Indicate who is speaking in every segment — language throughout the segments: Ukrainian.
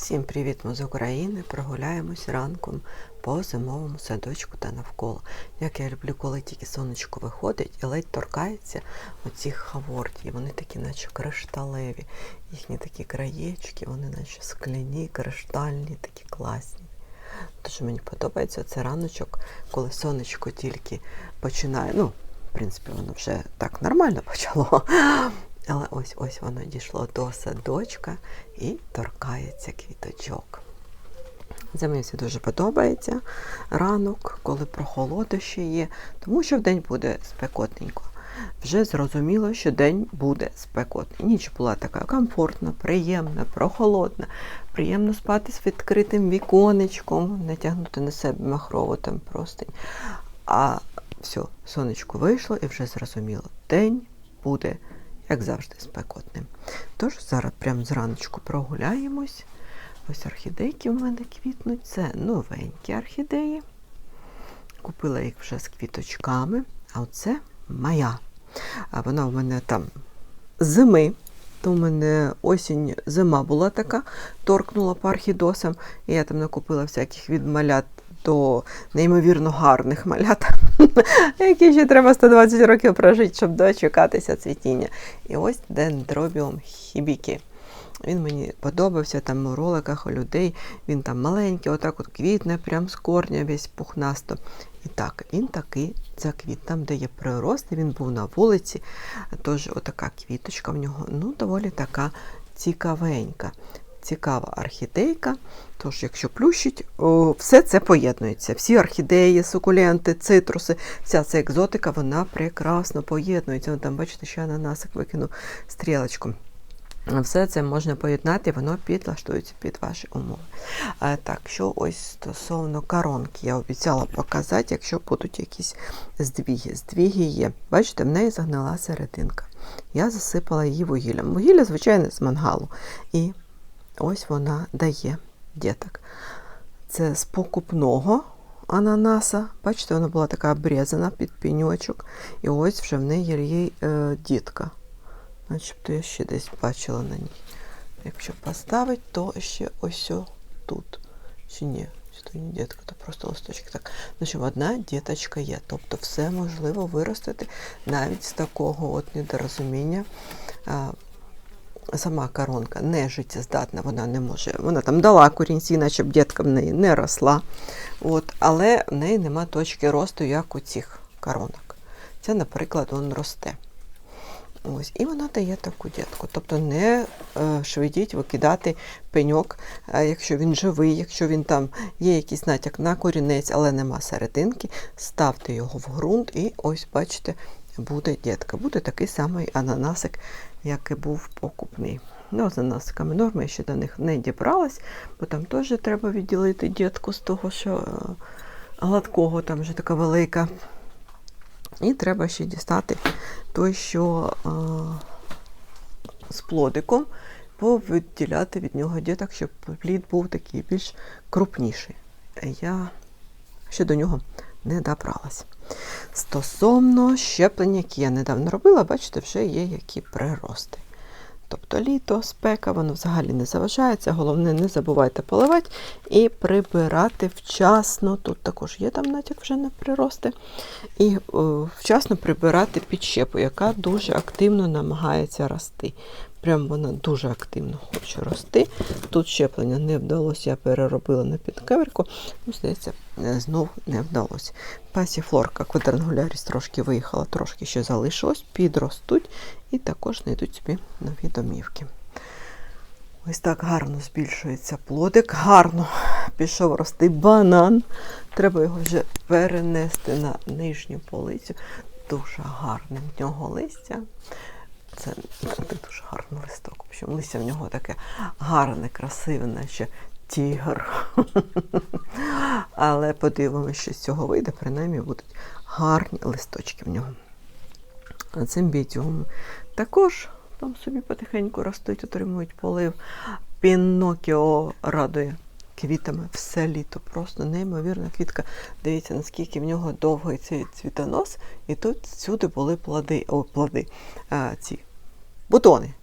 Speaker 1: Всім привіт, ми з України. Прогуляємось ранком по зимовому садочку та навколо. Як я люблю, коли тільки сонечко виходить і ледь торкається оцих хавортій. Вони такі, наче кришталеві. Їхні такі краєчки, вони наче скляні, криштальні, такі класні. Дуже мені подобається цей раночок, коли сонечко тільки починає. Ну, в принципі, воно вже так нормально почало. Але ось ось воно дійшло до садочка і торкається квіточок. Це мені все дуже подобається ранок, коли прохолода ще є, тому що вдень буде спекотненько. Вже зрозуміло, що день буде спекотний. Ніч була така комфортна, приємна, прохолодна. Приємно спати з відкритим віконечком, не тягнути на себе махрову там простинь. А все, сонечко вийшло і вже зрозуміло, день буде як завжди, спекотним. Тож зараз прямо зраночку прогуляємось. Ось орхідейки в мене квітнуть. Це новенькі орхідеї. Купила їх вже з квіточками, а оце моя. А вона в мене там зими. То в мене осінь зима була така, торкнула по орхідосам, і я там накупила всяких від малят до неймовірно гарних малят, які ще треба 120 років прожити, щоб дочекатися цвітіння. І ось дендробіум хібікі. Він мені подобався там у роликах у людей. Він там маленький, отак от квітне, прям з корня весь пухнасто. І так, він такий заквіт. Там, де є прирости, він був на вулиці. Тож отака квіточка в нього, ну, доволі така цікавенька. Цікава орхідейка. Тож, якщо плющить, о, все це поєднується. Всі орхідеї, сукуленти, цитруси, вся ця екзотика, вона прекрасно поєднується. Вон там, бачите, ще ананасик викинув стрілочку. Все це можна поєднати, воно підлаштується під ваші умови. А, так, що ось стосовно коронки, я обіцяла показати, якщо будуть якісь здвіги. Здвіги є. Бачите, в неї загнила серединка. Я засипала її вугіллям. Вугілля, звичайно, з мангалу. І ось вона дає діток. Це з покупного ананаса. Бачите, вона була така обрізана під піньочок. І ось вже в неї є е, дітка. Начебто я ще десь бачила на ній. Якщо поставити, то ще ось тут. Чи ні? Чи то не дітка, то просто листочки. Так. Ну, що одна діточка є. Тобто все можливо виростити навіть з такого от недорозуміння. Сама коронка не життєздатна, вона не може. Вона там дала корінці, наче б дітка в неї не росла. От, але в неї нема точки росту, як у цих коронок. Це, наприклад, він росте. Ось, І вона дає таку дітку. Тобто не е, швидіть викидати пеньок, е, якщо він живий, якщо він там є якийсь натяк на корінець, але нема серединки, ставте його в ґрунт і ось, бачите, буде дітка. Буде такий самий ананасик, як і був покупний. Ну, з ананасиками норми, я ще до них не дібралась, бо там теж треба відділити дітку з того, що е, гладкого, там вже така велика. І треба ще дістати той, що а, з плодиком, повиділяти від нього діток, щоб плід був такий більш крупніший. Я ще до нього не добралась. Стосовно щеплення, які я недавно робила, бачите, вже є які прирости. Тобто літо, спека, воно взагалі не заважається. Головне, не забувайте поливати і прибирати вчасно. Тут також є там натяк вже на прирости. І о, вчасно прибирати підщепу, яка дуже активно намагається рости. Прям вона дуже активно хоче рости. Тут щеплення не вдалося, я переробила на підкаверку. Ну, здається, знов не вдалося. Пасіфлорка квадрангуляріс трошки виїхала, трошки ще залишилось, підростуть і також знайдуть собі нові домівки. Ось так гарно збільшується плодик, гарно пішов рости банан. Треба його вже перенести на нижню полицю. Дуже гарне в нього листя. Це дуже гарний листок. В общем, листя в нього таке гарне, красиве, наче тігр. Але подивимося, що з цього вийде, принаймні будуть гарні листочки в нього. А цим бітюм також там собі потихеньку ростуть, отримують полив. Пінокіо радує квітами все літо. Просто неймовірна квітка. Дивіться, наскільки в нього довгий цей цвітонос, і тут всюди були плоди, о, плоди, а, ці бутони.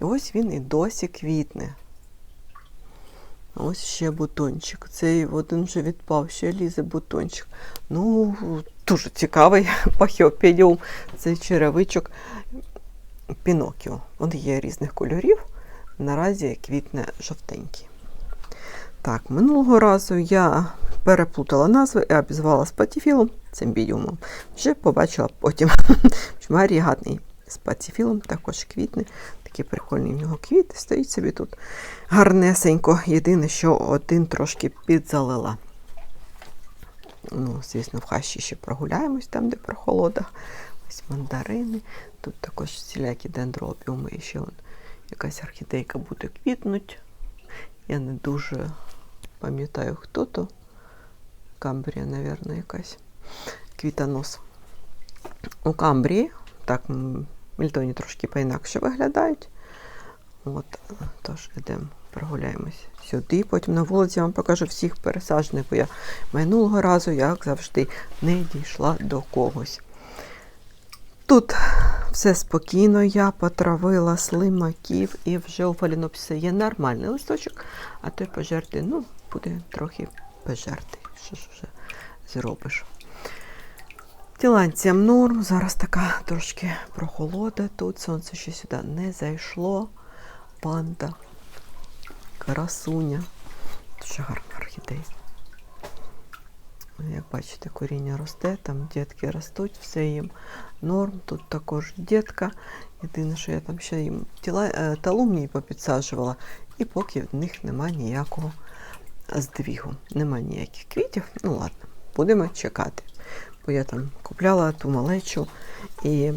Speaker 1: І ось він і досі квітне. Ось ще бутончик. Цей один вже відпав, ще лізе бутончик. Ну, дуже цікавий пахіопедіум. Цей черевичок Пінокіо. Він є різних кольорів. Наразі квітне жовтенький. Так, минулого разу я переплутала назви і обізвала спатіфілом цимбідіумом. Вже побачила потім. Марій гадний спатіфілом, також квітне. Такі прикольні в нього квіти. Стоїть собі тут гарнесенько. Єдине, що один трошки підзалила. Ну, звісно, в хащі ще прогуляємось там, де прохолода. Ось мандарини. Тут також всілякі дендробіуми. І ще вон якась орхідейка буде квітнуть. Я не дуже пам'ятаю, хто то. Камбрія, мабуть, якась. Квітонос. У Камбрії, так, мільтоні трошки поінакше виглядають. От, тож йдемо, прогуляємось сюди. Потім на вулиці вам покажу всіх пересаджених, бо я минулого разу, як завжди, не дійшла до когось. Тут все спокійно, я потравила слимаків і вже у фалінопсиса є нормальний листочок, а той пожерти, ну, буде трохи пожерти. Що ж вже зробиш? Тіланцям норм, зараз така трошки прохолода тут, сонце ще сюди не зайшло. Панда, красуня. Дуже гарна орхідея. Як бачите, коріння росте, там дітки ростуть, все їм норм. Тут також дітка. Єдине, що я там ще їм тіла, е, талумній попідсаджувала, і поки в них немає ніякого здвігу. Нема ніяких квітів. Ну ладно, будемо чекати. Бо я там купляла ту малечу, і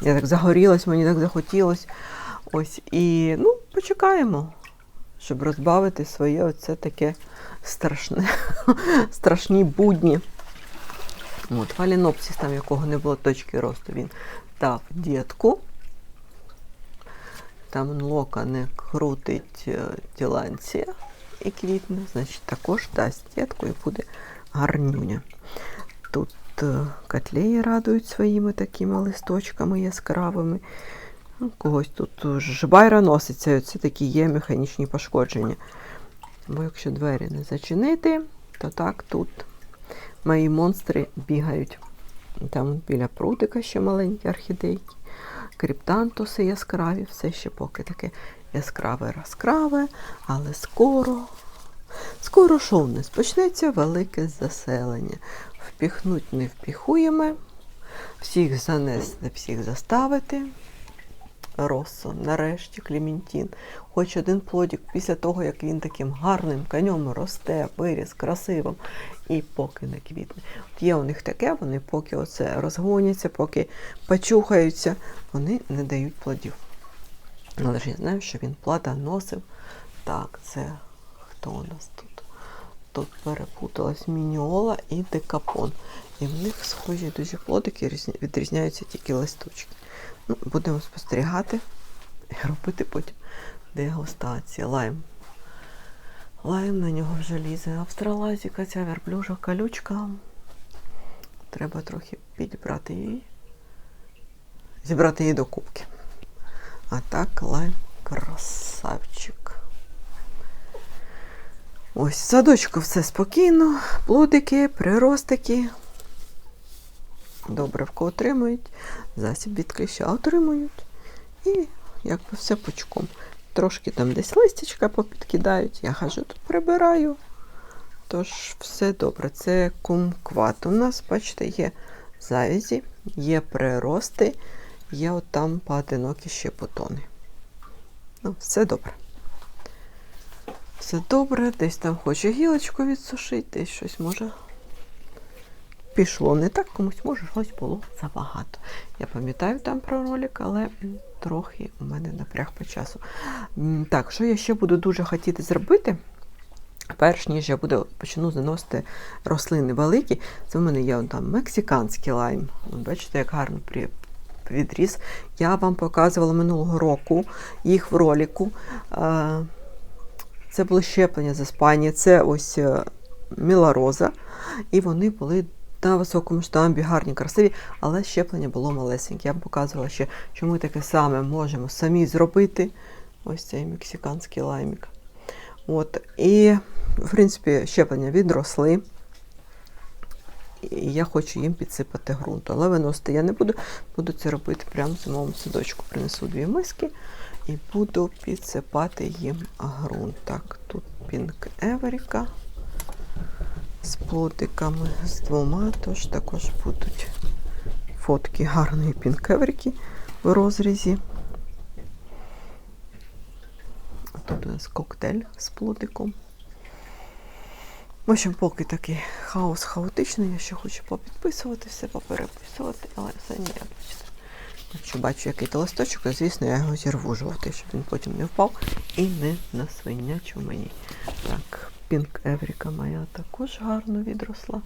Speaker 1: я так загорілась, мені так захотілось. Ось, і ну, почекаємо, щоб розбавити своє оце таке страшне, страшні будні. От, фалінопсис, там якого не було точки росту, він дав дітку. Там лока крутить е, тіланція і квітне, значить також дасть дітку і буде гарнюня. Тут е, котлеї радують своїми такими листочками яскравими. Ну, когось тут жбайра носиться, це такі є механічні пошкодження. Бо якщо двері не зачинити, то так тут мої монстри бігають. Там біля прутика ще маленькі орхідейки, криптантуси яскраві, все ще поки таке яскраве яскраве, але скоро, скоро нас почнеться велике заселення. Впіхнуть не впіхуємо, всіх занести, всіх заставити. Росо, нарешті Клементін. Хоч один плодик після того, як він таким гарним конем росте, виріс, красивим, і поки не квітне. От є у них таке, вони поки оце розгоняться, поки почухаються, вони не дають плодів. Але ж я знаю, що він плодоносив. Так, це хто у нас тут? Тут перепуталась мініола і декапон. І в них схожі дуже плодики, відрізняються тільки листочки. Ну, будемо спостерігати і робити потім дегустацію. Лайм. Лайм на нього вже лізе. Австралазіка, ця верблюжа колючка. Треба трохи підібрати її. Зібрати її до кубки. А так лайм красавчик. Ось, в садочку все спокійно, плодики, приростики. Добривку отримують, засіб від кліща отримують. І якби все пучком. Трошки там десь листячка попідкидають. Я хожу тут прибираю. Тож все добре. Це кумкват. У нас, бачите, є завязі, є прирости, є от там поодинокі ще бутони. Ну, все добре. Все добре, десь там хоче гілочку відсушити, десь щось може пішло не так, комусь може щось було забагато. Я пам'ятаю там про ролик, але трохи у мене напряг по часу. Так, що я ще буду дуже хотіти зробити? Перш ніж я буду почну заносити рослини великі, це в мене є там мексиканський лайм. Бачите, як гарно відріс. Я вам показувала минулого року їх в ролику. Це було щеплення з Іспанії, це ось е, мілароза. І вони були на високому штамбі, гарні, красиві, але щеплення було малесеньке. Я вам показувала ще, що ми таке саме можемо самі зробити. Ось цей мексиканський лаймік. От, і, в принципі, щеплення відросли. І я хочу їм підсипати ґрунт. Але виносити я не буду. Буду це робити прямо в зимовому садочку. Принесу дві миски і буду підсипати їм ґрунт. Так, тут пінк Еверіка з плотиками, з двома, тож також будуть фотки гарної пінк Еверіки в розрізі. Тут у нас коктейль з плотиком. В общем, поки такий хаос хаотичний, я ще хочу попідписувати все, попереписувати, але все ніяк. Якщо бачу, який то листочок, то звісно я його зірву жовтий, щоб він потім не впав і не насвинячив мені. Так, Пінк Евріка моя також гарно відросла,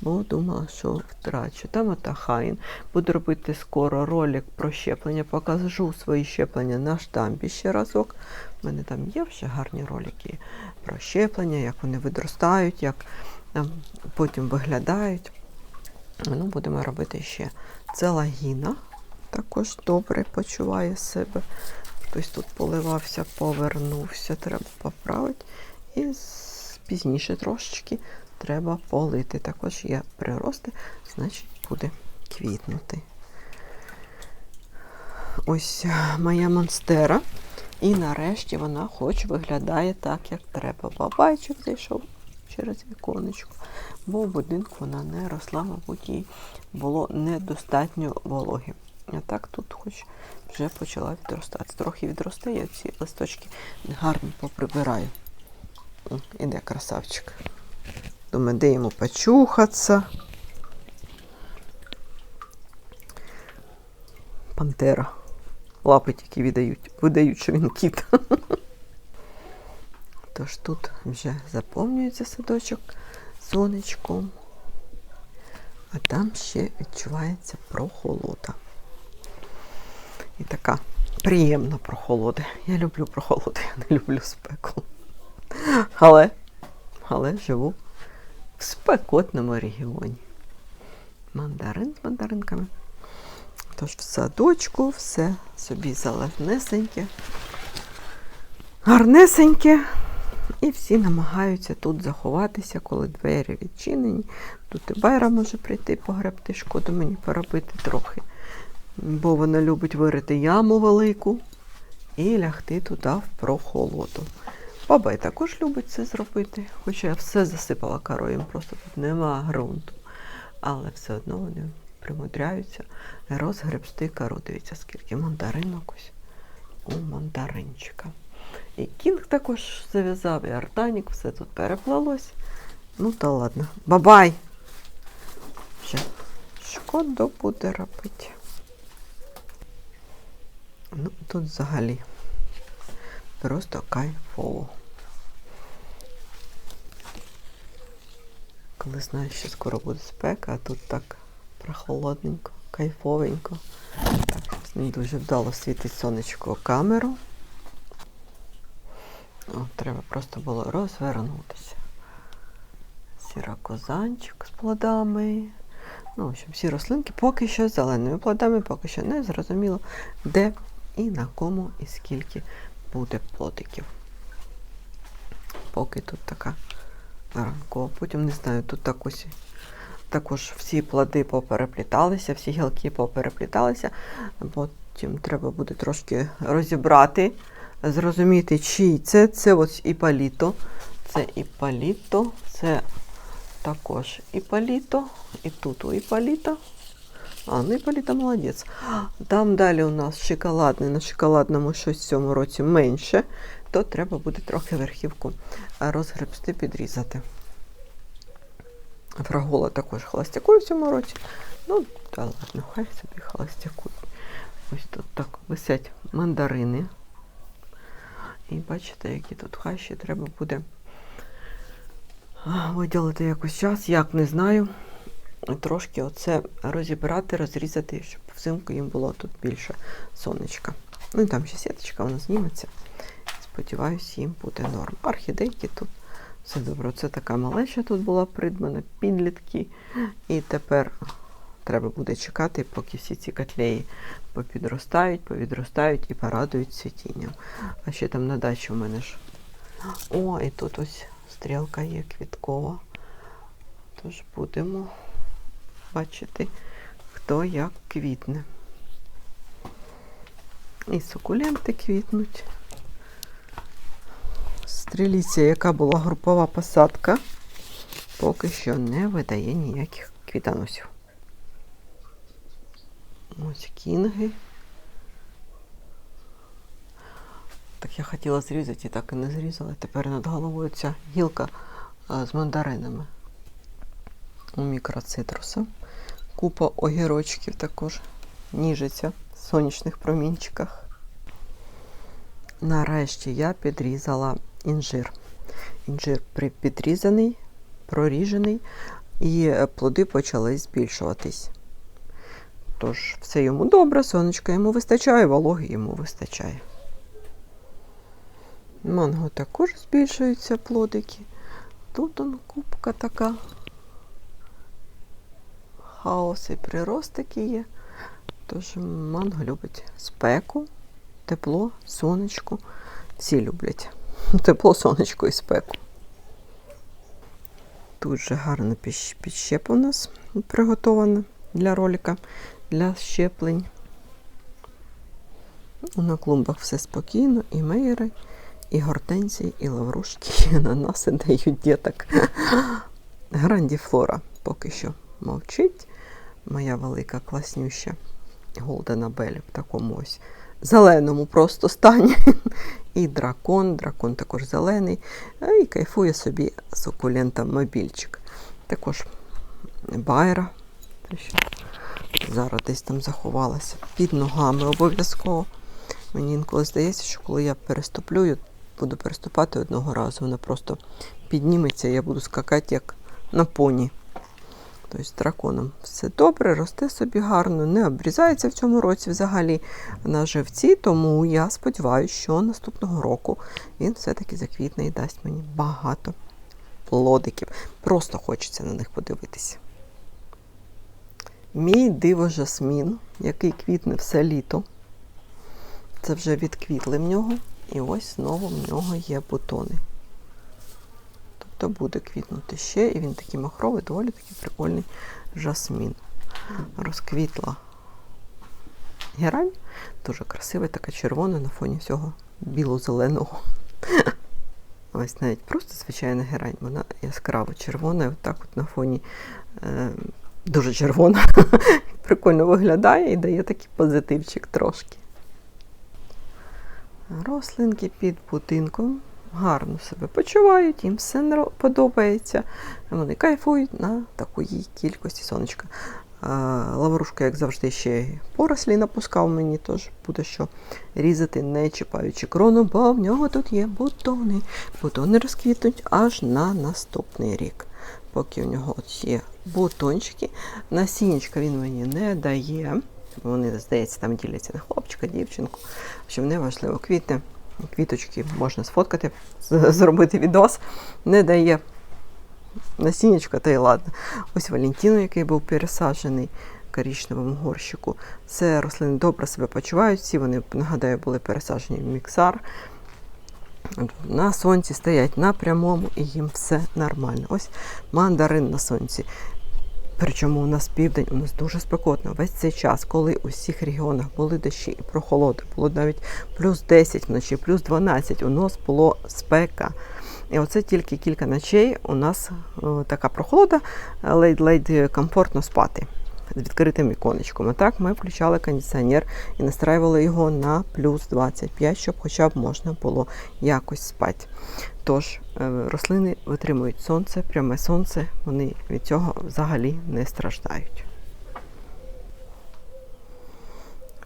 Speaker 1: бо думала, що втрачу. Там ота Хайн. Буду робити скоро ролик про щеплення. Покажу свої щеплення на штампі ще разок. У мене там є вже гарні ролики про щеплення, як вони видростають, як ем, потім виглядають. Ну, будемо робити ще. Це лагіна також добре почуває себе. Хтось тут поливався, повернувся, треба поправити. І пізніше трошечки треба полити. Також є прирости, значить буде квітнути. Ось моя монстера. І нарешті вона хоч виглядає так, як треба. Бабайчик зайшов через віконечко, бо в будинку вона не росла, мабуть, їй було недостатньо вологи. А так тут хоч вже почала відростати. Трохи відросте, я ці листочки гарно поприбираю. Іде красавчик. Думаю, де йому почухатися. Пантера. Лапи тільки видають, видають, що він кіт. Тож тут вже заповнюється садочок сонечком, а там ще відчувається прохолода. І така приємна прохолода. Я люблю прохолоду, я не люблю спеку. Але, але живу в спекотному регіоні. Мандарин з мандаринками. Тож в садочку все собі зеленесеньке, гарнесеньке. І всі намагаються тут заховатися, коли двері відчинені. Тут і Байра може прийти погребти, шкоду мені поробити трохи. Бо вона любить вирити яму велику і лягти туди в прохолоду. Баба й також любить це зробити, хоча я все засипала корою, просто тут нема ґрунту. Але все одно вони примудряються розгребсти кору. Дивіться, скільки мандаринок ось у мандаринчика. І кінг також зав'язав, і артанік, все тут переплелось. Ну та ладно. Бабай! Вже шкода буде робити. Ну, тут взагалі просто кайфово. Коли знаєш, що скоро буде спека, а тут так прохолодненько, кайфовенько. Так, не дуже вдало світить сонечко камеру. О, треба просто було розвернутися. Сірокозанчик з плодами. Ну, в общем, всі рослинки поки що з зеленими плодами, поки що не зрозуміло, де і на кому і скільки буде плодиків. Поки тут така ранкова. Потім не знаю, тут так ось також всі плоди поперепліталися, всі гілки поперепліталися. Потім треба буде трошки розібрати, зрозуміти, чий це. Це ось іпаліто. Це іпаліто, це також іпаліто. І тут у іпаліто. А, ну іпаліто молодець. Там далі у нас шоколадний, на шоколадному щось в цьому році менше, то треба буде трохи верхівку розгребсти, підрізати. Фрагола також холостякує в цьому році. Ну, та ладно, хай собі холостякують. Ось тут так висять мандарини. І бачите, які тут хащі треба буде виділити якось час, як не знаю. Трошки оце розібрати, розрізати, щоб взимку їм було тут більше сонечка. Ну і там ще сіточка, вона зніметься. Сподіваюсь, їм буде норм. Орхідейки тут все добре. Це така малеча тут була придбана, підлітки. І тепер треба буде чекати, поки всі ці котлеї попідростають, повідростають і порадують цвітінням. А ще там на дачі у мене ж О, і тут ось стрілка є квіткова. Тож будемо бачити, хто як квітне. І сукуленти квітнуть. Стріліця, яка була групова посадка, поки що не видає ніяких квітоносів. Ось кінги. Так я хотіла зрізати і так і не зрізала. Тепер над головою ця гілка з мандаринами. У мікроцитруса. Купа огірочків також ніжиться в сонячних промінчиках. Нарешті я підрізала інжир. Інжир підрізаний, проріжений, і е, плоди почали збільшуватись. Тож все йому добре, сонечка йому вистачає, вологи йому вистачає. Манго також збільшуються плодики. Тут он кубка така. Хаос і приростики є. Тож манго любить спеку, тепло, сонечко. Всі люблять тепло, сонечко і спеку. Тут же гарна підщепа у нас приготована для ролика, для щеплень. На клумбах все спокійно, і мейери, і гортензії, і лаврушки, і ананаси дають діток. Грандіфлора поки що мовчить. Моя велика класнюща Голдена Белі в такому ось зеленому просто стані. І дракон, дракон також зелений. І кайфує собі сукулентом мобільчик. Також байра. Зараз десь там заховалася. Під ногами обов'язково. Мені інколи здається, що коли я переступлю, буду переступати одного разу, вона просто підніметься, і я буду скакати як на поні. Тобто з драконом все добре, росте собі гарно, не обрізається в цьому році взагалі на живці, тому я сподіваюся, що наступного року він все-таки заквітне і дасть мені багато плодиків. Просто хочеться на них подивитися. Мій диво жасмін, який квітне все літо. Це вже відквітли в нього. І ось знову в нього є бутони. Тобто буде квітнути ще, і він такий махровий, доволі такий прикольний жасмін. Розквітла герань, дуже красива, така червона на фоні всього біло-зеленого. Ось навіть просто звичайна герань, вона яскраво червона, і отак от на фоні е, дуже червона. Прикольно виглядає і дає такий позитивчик трошки. Рослинки під будинком гарно себе почувають, їм все подобається. Вони кайфують на такої кількості сонечка. Лаврушка, як завжди, ще порослі напускав мені, тож буде що різати, не чіпаючи крону, бо в нього тут є бутони. Бутони розквітнуть аж на наступний рік. Поки у нього от є бутончики, насіннячка він мені не дає. Вони, здається, там діляться на хлопчика, дівчинку. Що не важливо, квітне, квіточки можна сфоткати, зробити відос. Не дає насіннячка, та й ладно. Ось Валентіно, який був пересаджений в коричневому горщику. Це рослини добре себе почувають. Всі вони, нагадаю, були пересаджені в міксар. На сонці стоять на прямому і їм все нормально. Ось мандарин на сонці. Причому у нас південь, у нас дуже спекотно. Весь цей час, коли у всіх регіонах були дощі і прохолоди, було навіть плюс 10 вночі, плюс 12, у нас було спека. І оце тільки кілька ночей у нас о, така прохолода, ледь-ледь комфортно спати з відкритим віконечком. А так ми включали кондиціонер і настраювали його на плюс 25, щоб хоча б можна було якось спати. Тож е, рослини витримують сонце, пряме сонце, вони від цього взагалі не страждають.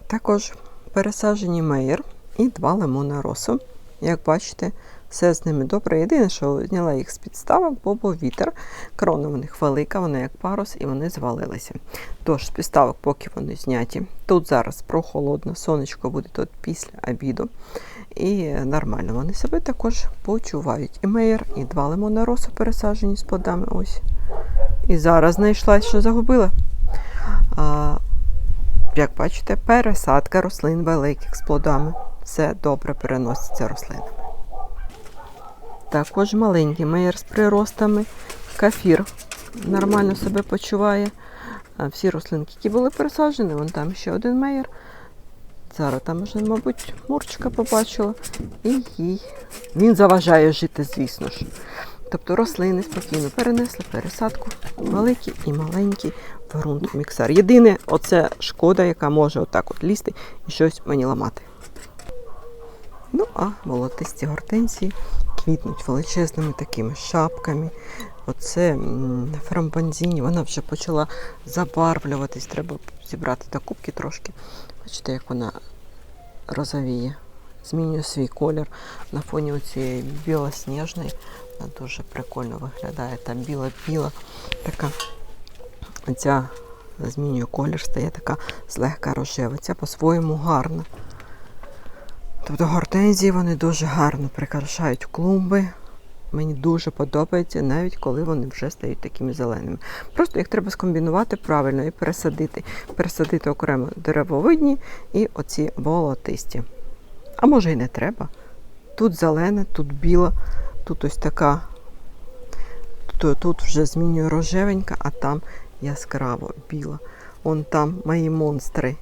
Speaker 1: Також пересаджені меєр і два лимони росу. Як бачите, все з ними добре. Єдине, що зняла їх з підставок, бо був вітер. Крона в них велика, вона як парус, і вони звалилися. Тож з підставок, поки вони зняті. Тут зараз прохолодно, сонечко буде тут після обіду. І нормально вони себе також почувають. І меєр, і два лимона росу пересаджені з плодами. Ось. І зараз знайшла, що загубила. А, як бачите, пересадка рослин великих з плодами. Все добре переноситься рослинами. Також маленький меєр з приростами. Кафір нормально себе почуває. Всі рослинки, які були пересаджені, вон там ще один меєр. Зараз там вже, мабуть, мурчика побачила. І їй. Він заважає жити, звісно ж. Тобто рослини спокійно перенесли пересадку, великі і маленькі ґрунт міксер. Єдине, оце шкода, яка може отак от лізти і щось мені ламати. Ну, а волотисті гортензії квітнуть величезними такими шапками. Оце фрамбанзіні, вона вже почала забарвлюватись. Треба зібрати до кубки трошки. Бачите, як вона розовіє. Змінює свій колір на фоні цієї білосніжної. Вона дуже прикольно виглядає. Там біла-біла така. Ця змінює колір, стає така злегка рожева. Ця по-своєму гарна. Тобто гортензії вони дуже гарно прикрашають клумби. Мені дуже подобається, навіть коли вони вже стають такими зеленими. Просто їх треба скомбінувати правильно і пересадити. Пересадити окремо деревовидні і оці волотисті. А може і не треба. Тут зелена, тут біла, тут ось така. Тут, тут вже змінює рожевенька, а там яскраво біла. Он там мої монстри.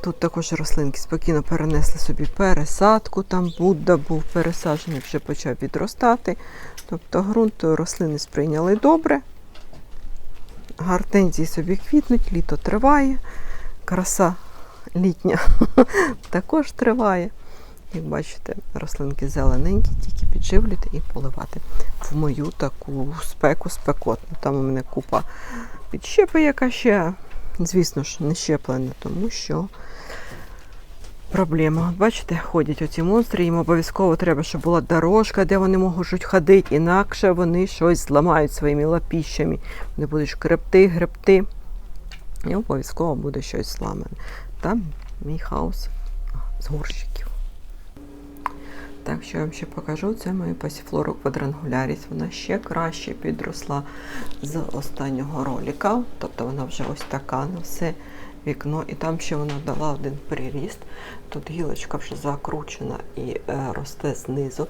Speaker 1: Тут також рослинки спокійно перенесли собі пересадку. Там Будда був пересаджений, вже почав відростати. Тобто ґрунт рослини сприйняли добре. Гортензії собі квітнуть, літо триває. Краса літня також триває. Як бачите, рослинки зелененькі, тільки підживлювати і поливати в мою таку спеку спекотну. Там у мене купа підщепи, яка ще, звісно ж, не щеплена, тому що проблема. Бачите, ходять оці монстри, їм обов'язково треба, щоб була дорожка, де вони можуть ходити, інакше вони щось зламають своїми лапіщами. Вони будуть гребти, гребти. І обов'язково буде щось зламане. Там мій хаос з горщиків. Так, що я вам ще покажу, це моя пасіфлору квадрангуляріс. Вона ще краще підросла з останнього ролика. Тобто вона вже ось така на все вікно. І там ще вона дала один приріст. Тут гілочка вже закручена і е, росте знизу.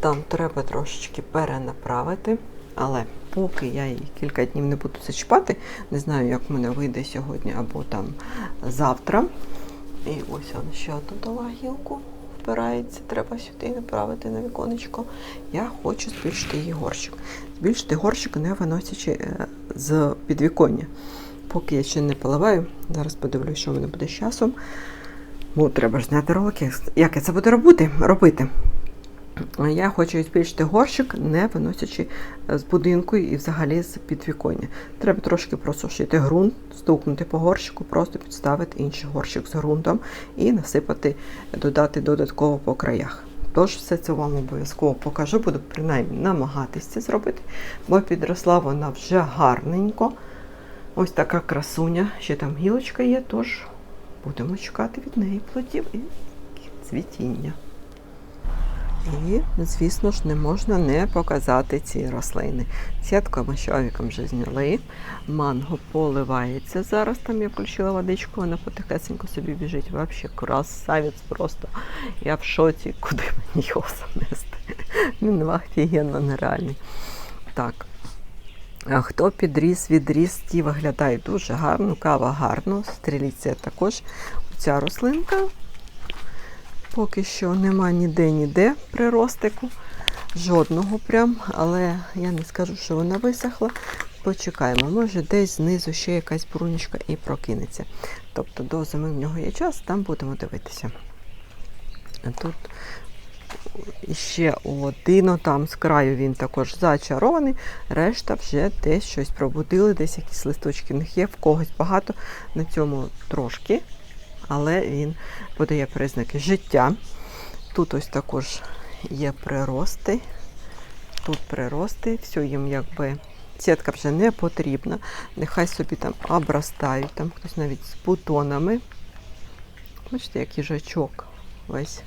Speaker 1: Там треба трошечки перенаправити. Але поки я її кілька днів не буду зачіпати, не знаю, як в мене вийде сьогодні або там завтра. І ось вона ще одну дала гілку впирається, треба сюди направити на віконечко. Я хочу збільшити її горщик. Збільшити горщик, не виносячи е, з підвіконня. Поки я ще не поливаю, зараз подивлюсь, що в мене буде з часом. Бо треба ж зняти ролик, як я це буду робити. робити. Я хочу збільшити горщик, не виносячи з будинку і взагалі з підвіконня. Треба трошки просушити ґрунт, стукнути по горщику, просто підставити інший горщик з ґрунтом і насипати, додати додатково по краях. Тож все це вам обов'язково покажу, буду принаймні намагатися це зробити, бо підросла вона вже гарненько. Ось така красуня, ще там гілочка є, тож будемо чекати від неї плодів і цвітіння. І, звісно ж, не можна не показати ці рослини. Сітку ми щовіком вже зняли. Манго поливається зараз. Там я включила водичку, вона потихесенько собі біжить. Взагалі красавець просто. Я в шоці, куди мені його занести. Він офігенно нереальний. Так. Хто підріс, відріс, ті виглядає дуже гарно, кава гарно, стріліція також. Ця рослинка Поки що нема ніде-ніде приростику, жодного прям, але я не скажу, що вона висохла. Почекаємо, може десь знизу ще якась брунічка і прокинеться. Тобто до зими в нього є час, там будемо дивитися. Тут ще один, там з краю він також зачарований, решта вже десь щось пробудили, десь якісь листочки в них є, в когось багато, на цьому трошки але він подає признаки життя. Тут ось також є прирости. Тут прирости, все їм якби сітка вже не потрібна. Нехай собі там обростають, там хтось навіть з бутонами. Бачите, як їжачок весь.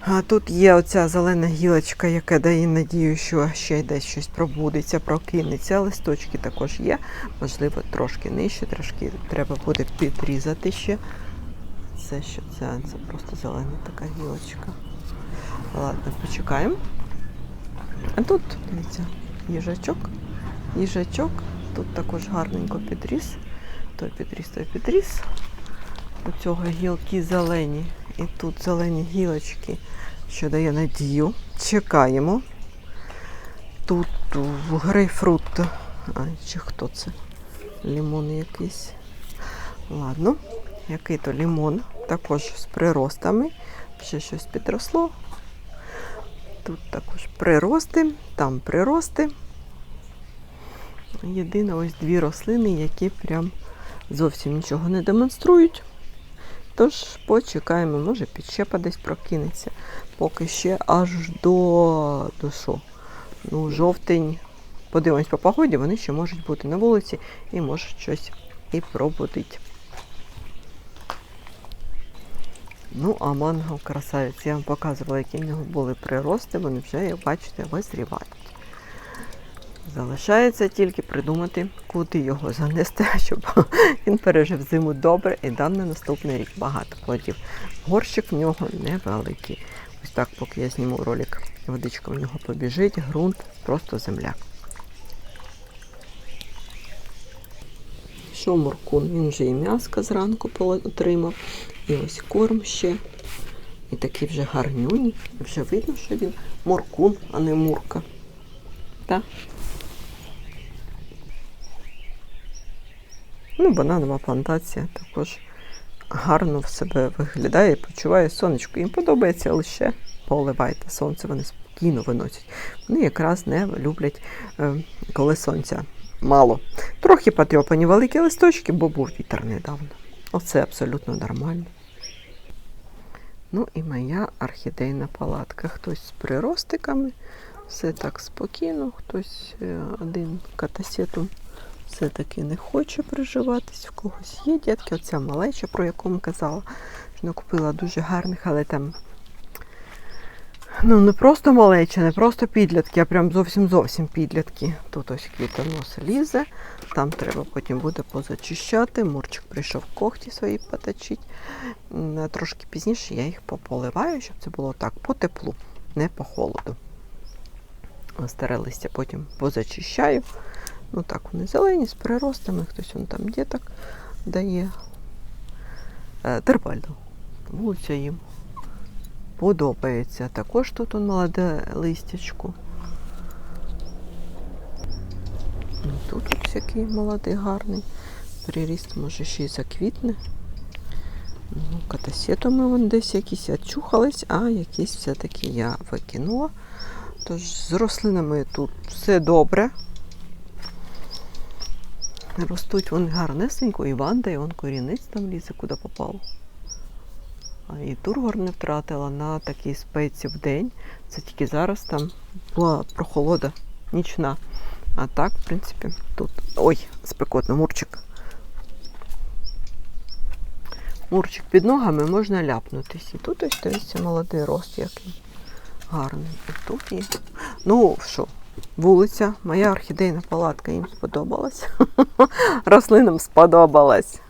Speaker 1: А тут є оця зелена гілочка, яка дає надію, що ще десь щось пробудеться, прокинеться. Листочки також є. Можливо, трошки нижче, трошки треба буде підрізати ще. Це що це? Це просто зелена така гілочка. Ладно, почекаємо. А тут, дивіться, їжачок. Їжачок. Тут також гарненько підріс. Той підріс, той підріс. У цього гілки зелені. І тут зелені гілочки, що дає надію. Чекаємо. Тут грейпфрут. А, чи хто це? Лімон якийсь. Ладно, який то лімон. Також з приростами. Ще щось підросло. Тут також прирости, там прирости. Єдине ось дві рослини, які прям зовсім нічого не демонструють. Тож почекаємо, може підщепа десь прокинеться. Поки ще аж до, до що? Ну, жовтень. Подивимось по погоді, вони ще можуть бути на вулиці і можуть щось і пробудить. Ну, а манго красавець. Я вам показувала, які в нього були прирости, вони вже, як бачите, визрівають. Залишається тільки придумати, куди його занести, щоб він пережив зиму добре і дав на наступний рік багато плодів. Горщик в нього невеликий. Ось так, поки я зніму ролик, водичка в нього побіжить, ґрунт, просто земля. Що моркун? Він вже і м'яска зранку отримав, і ось корм ще. І такий вже гарнюній. Вже видно, що він моркун, а не мурка. Так? Ну, бананова плантація також гарно в себе виглядає, почуває сонечко. Їм подобається лише поливайте сонце, вони спокійно виносять. Вони якраз не люблять, е, коли сонця мало. Трохи потрьопані великі листочки, бо був вітер недавно. Оце абсолютно нормально. Ну і моя орхідейна палатка. Хтось з приростиками, все так спокійно, хтось е, один катасетом все-таки не хоче приживатись, в когось є дітки. Оця малеча, про яку ми казала, що накупила дуже гарних, але там ну не просто малеча, не просто підлітки, а прям зовсім зовсім підлітки. Тут ось квітонос лізе, там треба потім буде позачищати. Мурчик прийшов когті свої поточити. М, Трошки пізніше я їх пополиваю, щоб це було так по теплу, не по холоду. Старе листя потім позачищаю. Ну так, вони зелені з приростами, хтось вон там діток дає. Е, Терпальду. Вулиця їм подобається. Також тут он молоде листячко. Ну, Тут ось який молодий, гарний. Приріст може ще й заквітне. Ну, катасетами вон десь якісь очухались, а якісь все-таки я викинула. Тож з рослинами тут все добре. Ростуть вони гарнесенько, і ванда, і он корінець там лізе, куди попало. А і тургор не втратила на такій спеці в день. Це тільки зараз там була прохолода нічна. А так, в принципі, тут. Ой, спекотно, мурчик. Мурчик під ногами можна ляпнутись. І тут ось дивіться молодий рост який. Гарний. І тут є. Ну, що, вулиця, моя орхідейна палатка їм сподобалась. Рослинам сподобалась.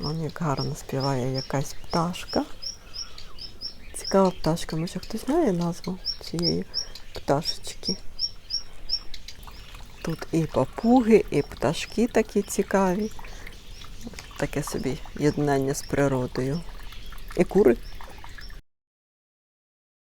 Speaker 1: Вон як гарно співає якась пташка. Цікава пташка. Може хтось знає назву цієї пташечки? Тут і папуги, і пташки такі цікаві. Таке собі єднання з природою. І кури.